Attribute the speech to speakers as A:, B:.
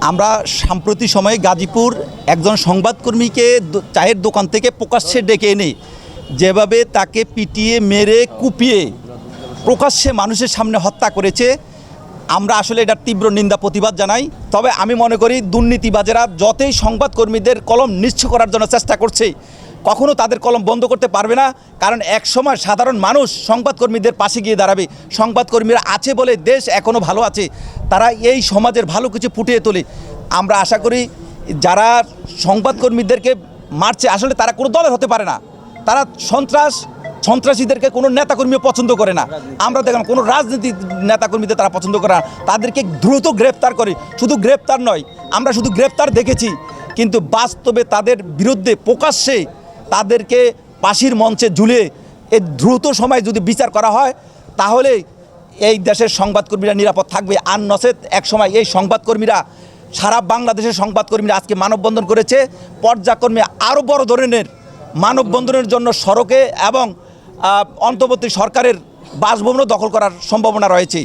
A: আমরা সাম্প্রতি সময়ে গাজীপুর একজন সংবাদকর্মীকে চায়ের দোকান থেকে প্রকাশ্যে ডেকে এনে যেভাবে তাকে পিটিয়ে, মেরে, কুপিয়ে প্রকাশ্যে মানুষের সামনে হত্যা করেছে, আমরা আসলে এটার তীব্র নিন্দা, প্রতিবাদ জানাই। তবে আমি মনে করি দুর্নীতিবাজেরা যতই সংবাদকর্মীদের কলম নিচ্ছ করার জন্য চেষ্টা করছে কখনো তাদের কলম বন্ধ করতে পারবে না, কারণ এক সময় সাধারণ মানুষ সংবাদকর্মীদের পাশে গিয়ে দাঁড়াবে। সংবাদকর্মীরা আছে বলে দেশ এখনও ভালো আছে। তারা এই সমাজের ভালো কিছু ফুটিয়ে তোলে। আমরা আশা করি যারা সংবাদকর্মীদেরকে মারছে, আসলে তারা কোনো দলের হতে পারে না। তারা সন্ত্রাস, সন্ত্রাসীদেরকে কোনো নেতাকর্মীও পছন্দ করে না। আমরা দেখলাম কোনো রাজনীতি নেতাকর্মীদের তারা পছন্দ করে না। তাদেরকে দ্রুত গ্রেপ্তার করে। শুধু গ্রেপ্তার নয়, আমরা শুধু গ্রেপ্তার দেখেছি। কিন্তু বাস্তবে তাদের বিরুদ্ধে প্রকাশ্যে তাদেরকে পাশির মঞ্চে ঝুলিয়ে এই দ্রুত সময় যদি বিচার করা হয় তাহলে এই দেশের সংবাদকর্মীরা নিরাপদ থাকবে। আর নচেত এক সময় এই সংবাদকর্মীরা, সারা বাংলাদেশের সংবাদকর্মীরা আজকে মানববন্ধন করেছে। পর্যায়ক্রমে আরও বড় ধরনের মানববন্ধনের জন্য সড়কে এবং অন্তর্বর্তী সরকারের বাসভবনও দখল করার সম্ভাবনা রয়েছে।